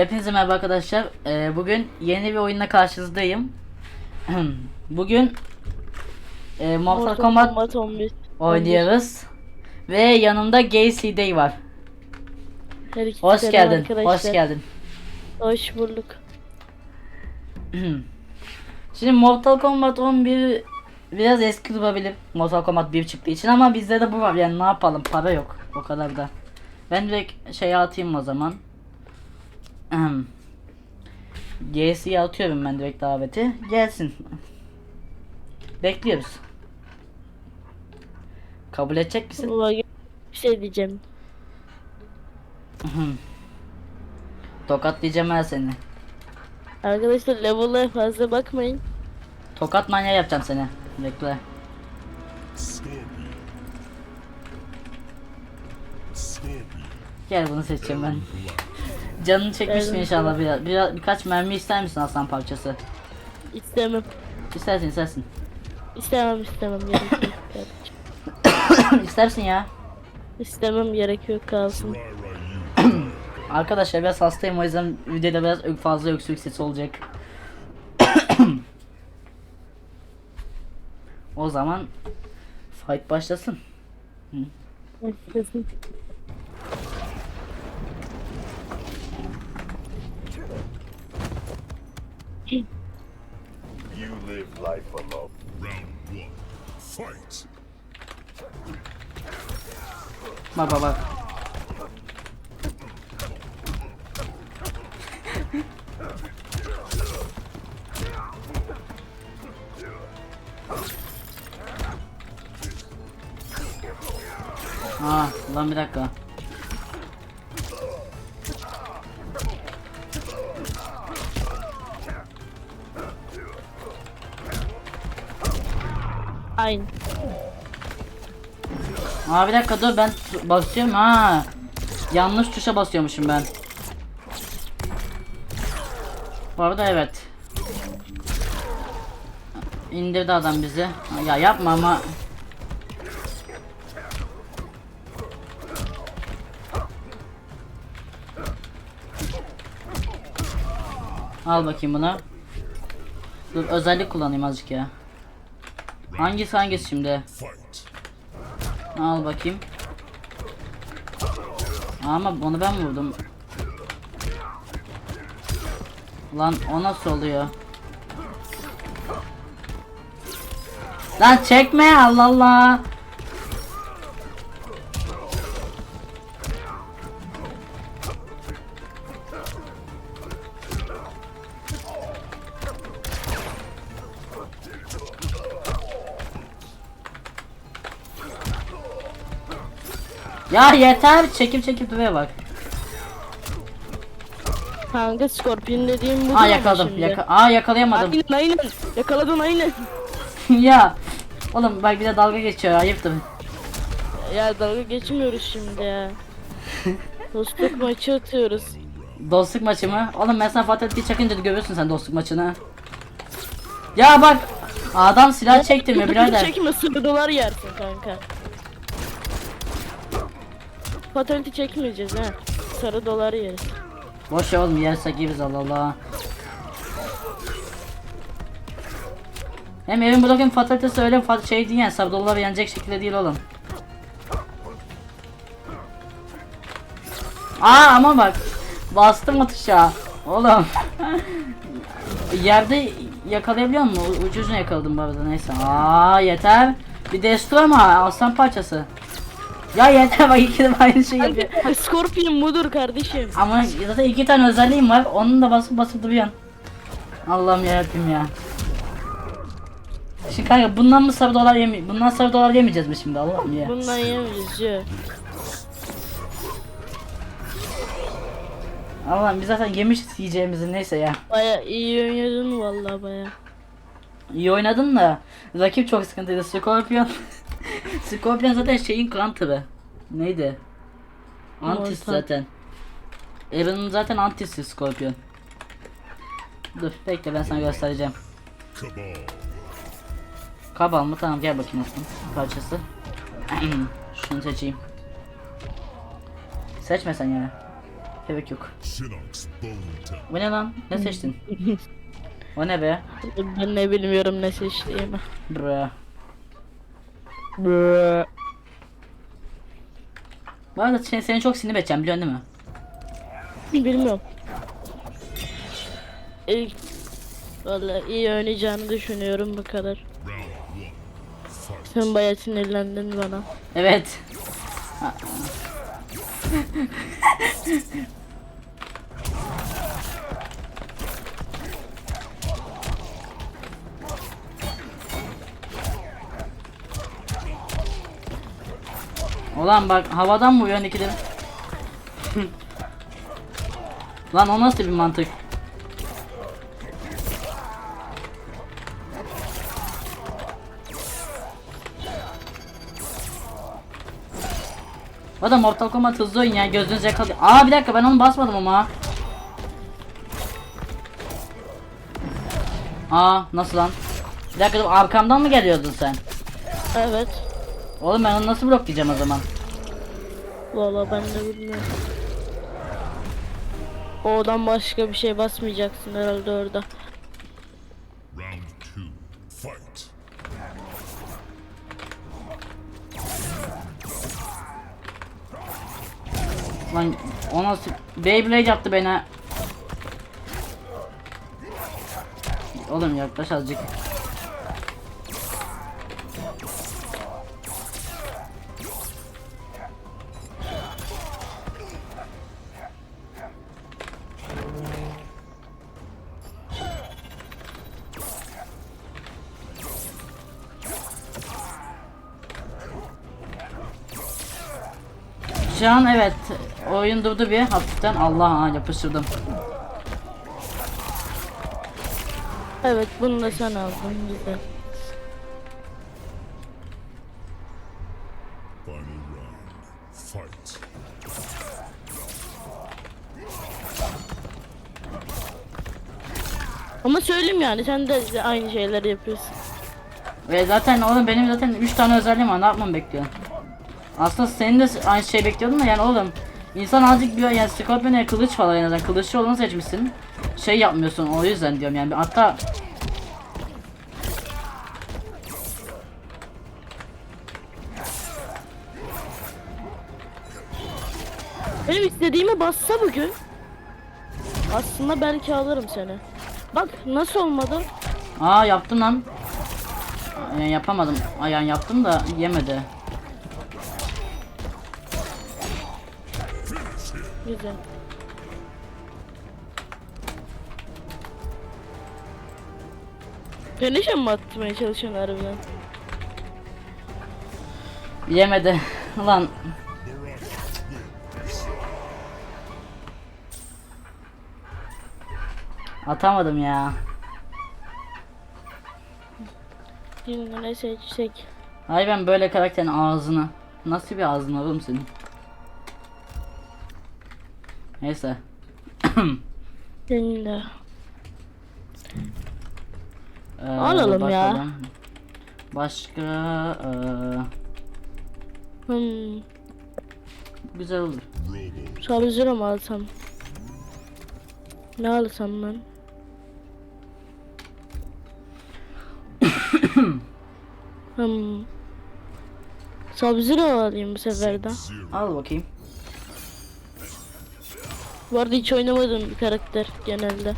Hepinize merhaba arkadaşlar. Ee, bugün yeni bir oyunla karşınızdayım. bugün e, Mortal, Kombat, 11. oynuyoruz. Ve yanımda Gay CD var. Her iki Hoş selam geldin. arkadaşlar. Hoş geldin. Hoş bulduk. Şimdi Mortal Kombat 11 biraz eski durabilir. Mortal Kombat 1 çıktığı için ama bizde de bu var. Yani ne yapalım? Para yok. O kadar da. Ben direkt şeye atayım o zaman. GS'ye atıyorum ben direkt daveti. Gelsin. Bekliyoruz. Kabul edecek misin? Baba bir şey diyeceğim. Tokat diyeceğim ben seni. Arkadaşlar level'lara fazla bakmayın. Tokat manyağı yapacağım seni. Bekle. Gel bunu seçeceğim ben. Canını çekmişsin Geldim. inşallah biraz, biraz birkaç mermi ister misin aslan parçası? İstemem. İstersin istersin. İstemem istemem gerek yok. kardeşim. İstersin ya. İstemem gerek yok kalsın. Arkadaşlar biraz hastayım o yüzden videoda biraz ö- fazla öksürük sesi olacak. o zaman fight başlasın. Live life alone. Round one. Fight. Bak bak bak. Aa, lan bir dakika. Aynı. Aa bir dakika dur ben basıyorum ha. Yanlış tuşa basıyormuşum ben. Bu arada evet. İndirdi adam bizi. Ya yapma ama. Al bakayım bunu. Dur özellik kullanayım azıcık ya. Hangisi hangisi şimdi? Al bakayım. Ama onu ben vurdum. Lan o nasıl oluyor? Lan çekme Allah Allah. Ya yeter çekip çekip duruyor bak. Kanka Scorpion dediğim bu Aa değil mi yakaladım. şimdi? Yaka Aa yakalayamadım. Aynen aynen. Yakaladın aynen. ya. Oğlum bak bir de dalga geçiyor ayıptır. Ya dalga geçmiyoruz şimdi ya. Dostluk maçı atıyoruz. Dostluk maçı mı? Oğlum ben sana Fatality çakınca da görürsün sen dostluk maçını. Ya bak adam silah çektirmiyor birader. Çekme sırrı dolar yersin kanka. Fatality çekmeyeceğiz ha. Sarı dolar yeriz. Boş ya oğlum yersek yeriz Allah Allah. Hem evin blokun fatalitesi öyle fat şey değil yani sabır dolar yenecek şekilde değil oğlum. Aa ama bak bastım atışa oğlum. Yerde yakalayabiliyor musun? U- Ucuzunu yakaladım bu arada neyse. Aa yeter. Bir destur ama aslan parçası. Ya yeter bak ikisi de aynı şey yapıyor. Scorpion budur kardeşim. Ama zaten iki tane özelliğim var. Onun da basıp basıp duruyorsun. Allah'ım yarabbim ya. Şimdi kanka bundan mı sarı dolar yeme bundan sarı dolar yemeyeceğiz mi şimdi Allah'ım ya. Bundan yemeyeceğiz ya. Allah'ım biz zaten yemişiz yiyeceğimizi neyse ya. Baya iyi oynadın vallahi baya. İyi oynadın da rakip çok sıkıntıydı. Scorpion Scorpion zaten şeyin counter'ı. Neydi? Antis Mortal. zaten. Aaron'ın zaten antisi Scorpion. Dur bekle ben sana göstereceğim. Kabal mı? Tamam gel bakayım aslan parçası. Şunu seçeyim. Seçme sen ya. Gerek yok. Bu ne lan? Ne seçtin? o ne be? Ben ne bilmiyorum ne seçtiğimi. Bra. Bıı. Bu arada seni, seni çok sinir edeceğim biliyorsun değil mi? Bilmiyorum. İlk Valla iyi oynayacağını düşünüyorum bu kadar. Sen bayağı sinirlendin bana. Evet. Ulan bak havadan mı vuruyorsun ikidir? Lan o nasıl bir mantık? O da Mortal Kombat hızlı oyun ya gözünüz yakalıyor. Aa bir dakika ben onu basmadım ama. Aa nasıl lan? Bir dakika arkamdan mı geliyordun sen? Evet. Oğlum ben onu nasıl bloklayacağım o zaman? Valla ben de bilmiyorum. O'dan başka bir şey basmayacaksın herhalde orada. Round two. Fight. Lan o nasıl Beyblade yaptı beni. Oğlum yaklaş azıcık. Şu an evet oyun durdu bir hafiften Allah ha, yapıştırdım. Evet bunu da sen aldın güzel. Final round. Fight. Ama söyleyeyim yani sen de aynı şeyleri yapıyorsun. Ve zaten oğlum benim zaten 3 tane özelliğim var ne yapmamı bekliyorsun? Aslında senin de aynı şey bekliyordum da yani oğlum insan azıcık bir yani Scorpion'a kılıç falan en azından olanı seçmişsin. Şey yapmıyorsun o yüzden diyorum yani hatta Benim istediğimi bassa bugün. Aslında belki alırım seni. Bak nasıl olmadı? aa yaptım lan. Yani yapamadım. Ay yani yaptım da yemedi. Güzel. Finish'e mi atmaya çalışıyorsun harbiden? Yemedi. Lan Atamadım ya. Ne seçsek? Ay ben böyle karakterin ağzına. Nasıl bir ağzın oğlum senin? Neyse. Şimdi. Ee, Alalım ya. Başka ee, Hmm. güzel olur. Robo. Sub-Zero mu alsam? Ne alsam ben? hmm. Sub-Zero alayım bu sefer de. Al bakayım. Bu arada hiç oynamadığım bir karakter genelde.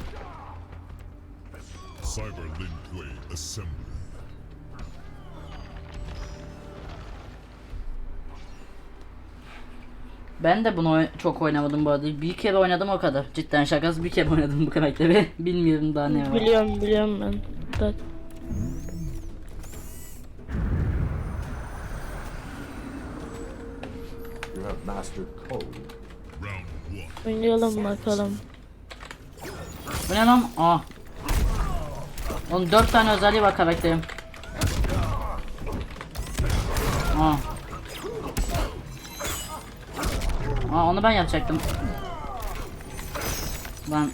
Ben de bunu çok oynamadım bu arada. Bir kere oynadım o kadar. Cidden şakası bir kere oynadım bu karakteri. Bilmiyorum daha ne var. Biliyorum biliyorum ben. Da. You have mastered code. Oynayalım bakalım. Bu ne lan? Aa. Onun 4 tane özelliği var karakterim. Aa. Aa onu ben yapacaktım. Lan.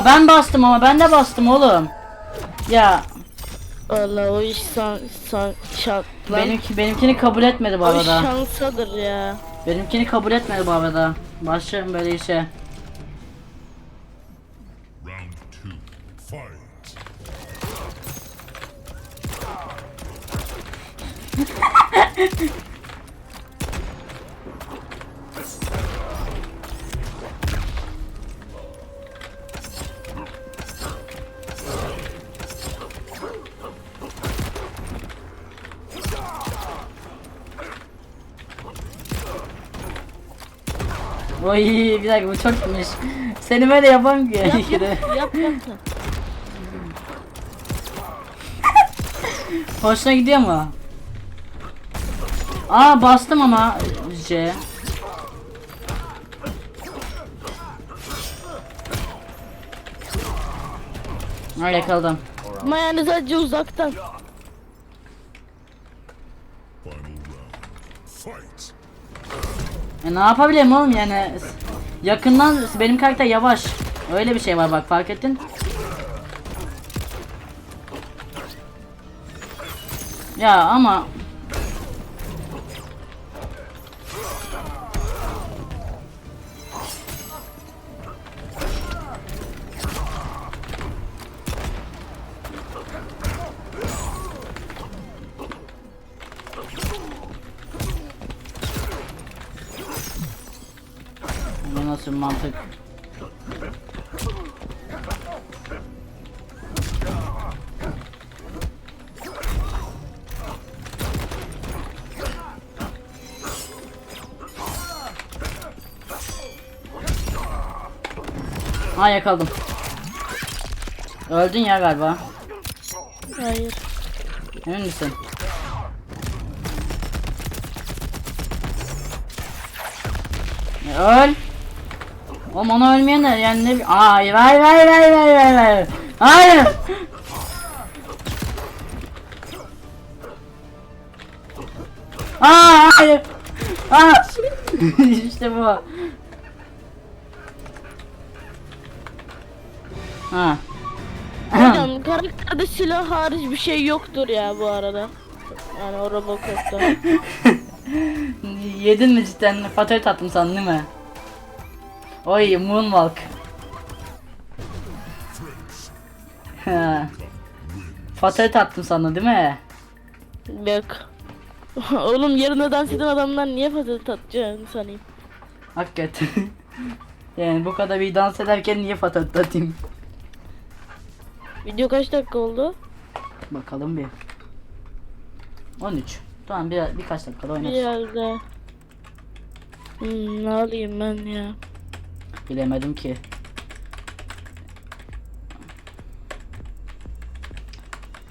Aa ben bastım ama ben de bastım oğlum. Ya Vallahi o iş san, san, şan, lan. benimki benimkini kabul etmedi bu o iş arada. şansadır ya. Benimkini kabul etmedi bu arada. Başlarım böyle işe. Round two. Fight. Oy bir dakika bu çok iyiymiş. Seni böyle yapamam ki. Yap yap yap. Hoşuna gidiyor mu? Aa bastım ama C. Ha yakaladım. Ama yani sadece uzaktan. Final round. Fight. E ne yapabilirim oğlum yani yakından benim karakter yavaş. Öyle bir şey var bak fark ettin. Ya ama Ha yakaladım. Öldün ya galiba. Hayır. Emin misin? E, öl. Oğlum ona ölmeyen de yani ne Hayır hayır hayır hayır hayır hayır hayır. Hayır. Aa hayır. Aa. işte bu. Ha. Hocam karakterde silah hariç bir şey yoktur ya bu arada. Yani o Robocop'ta. Yedin mi cidden? Fatöl tattım sandın değil mi? Oy Moonwalk. Ha. Fatöl tattım sandın değil mi? Yok. Oğlum yerine dans eden adamlar niye patates atacağını sanayım. Hakikaten. yani bu kadar bir dans ederken niye fatöl tatayım? Video kaç dakika oldu? Bakalım bir. 13. Tamam bir, birkaç dakikada oynarız. Biraz da. Hmm, ne alayım ben ya? Bilemedim ki.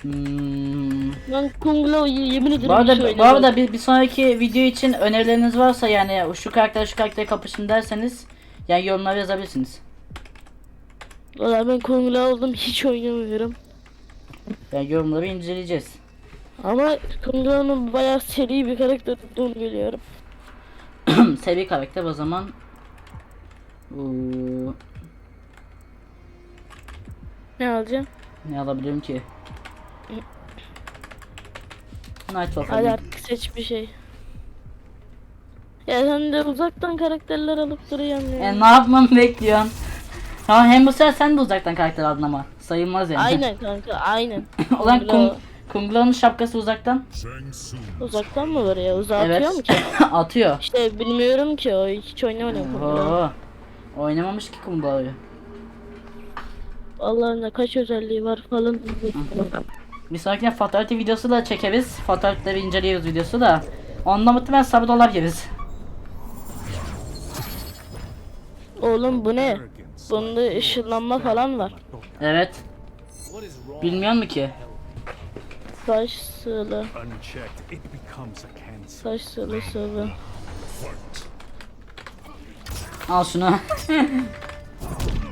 Hmm. Ben Kung Lao'yu yemin ederim Bu arada, hiç bu arada bir, bir sonraki video için önerileriniz varsa yani şu karakter şu karakter kapışın derseniz yani yorumlara yazabilirsiniz. Valla ben Lao oldum hiç oynamıyorum. Yani yorumları inceleyeceğiz. Ama Kung Lao'nun bayağı seri bir karakter olduğunu biliyorum. Seri karakter o zaman. Uuu, Ne alacağım? ne alabilirim ki? Nightwolf Hadi alayım. artık seç bir şey. Ya sen de uzaktan karakterler alıp duruyorsun ya. E, ne yapmamı bekliyorsun? Tamam hem bu sefer sen de uzaktan karakter aldın ama. Sayılmaz yani. Aynen kanka aynen. Ulan Kung Kung, Lao Kung Lao'nun şapkası uzaktan. Uzaktan mı var ya? Uzağa evet. atıyor mu ki? Atıyor. İşte bilmiyorum ki o hiç oynamadım Kung Lao. Oo. Oynamamış ki Kung Lao'yu. Vallahi ne kaç özelliği var falan. Bir sonraki Fatality videosu da çekeriz. Fatality'leri inceliyoruz videosu da. Onda muhtemelen sabır dolar yeriz. Oğlum bu ne? Bunda ışınlanma falan var. Evet. Bilmiyor mu ki? Saç cancer. saç sıvı. Fight. Al şunu.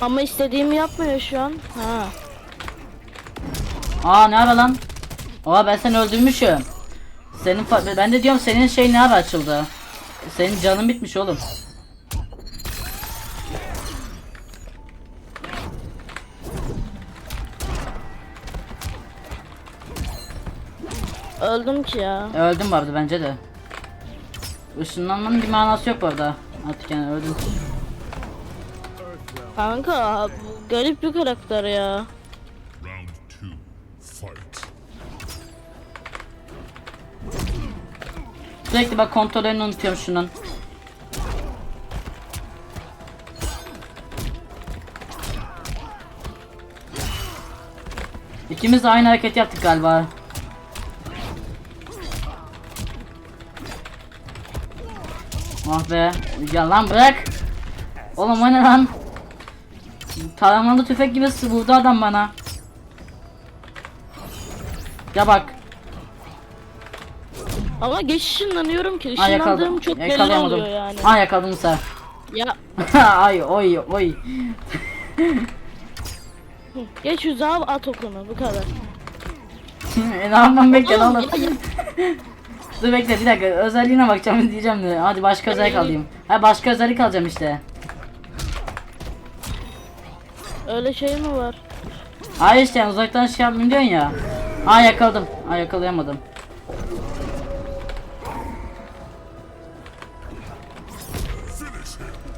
Ama istediğimi yapmıyor şu an. Ha. Aa ne ara lan? Oha ben seni öldürmüşüm. Senin ben de diyorum senin şey ne ara açıldı? Senin canın bitmiş oğlum. Öldüm ki ya. Öldüm vardı bence de. Işınlanmanın bir manası yok bu arada. Artık yani öldüm. Kanka garip bir karakter ya. Round two. Fight. Sürekli bak kontrollerini unutuyorum şunun. İkimiz de aynı hareket yaptık galiba. Ah be. Ya lan bırak. Oğlum o ne lan? Taramalı tüfek gibi vurdu adam bana. Ya bak. Ama geç ışınlanıyorum ki. Ha yakaladım. Işınlandığım çok belli Yakalayamadım. oluyor yani. Ha yakaladım sen. Ya ay oy oy. geç uzağa at okunu bu kadar. e, ne yapmam bekle oğlum. ya- Dur bekle bir dakika özelliğine bakacağım diyeceğim de. Hadi başka özellik alayım. Ha başka özellik alacağım işte. Öyle şey mi var? Hayır işte yani uzaktan şey yapmayayım diyorsun ya. Ha yakaladım. Ha yakalayamadım.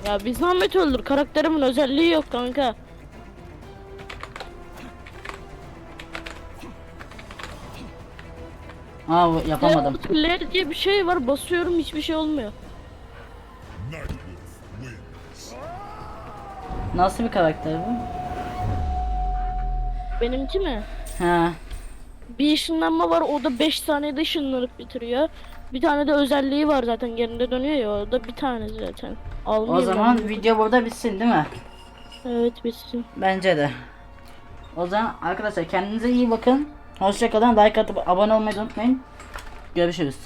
Ya biz Zahmet öldür. Karakterimin özelliği yok kanka. Bu- yapamadım. Ler diye bir şey var. Basıyorum hiçbir şey olmuyor. Nasıl bir karakter bu? Benimki mi? Ha. Bir ışınlanma var. O da 5 saniyede ışınlanıp bitiriyor. Bir tane de özelliği var zaten yerinde dönüyor ya. O da bir tane zaten. Almayayım O ben zaman bunu. video burada bitsin değil mi? Evet bitsin. Bence de. O zaman arkadaşlar kendinize iyi bakın. Hoşçakalın. Like atıp abone olmayı unutmayın. Görüşürüz.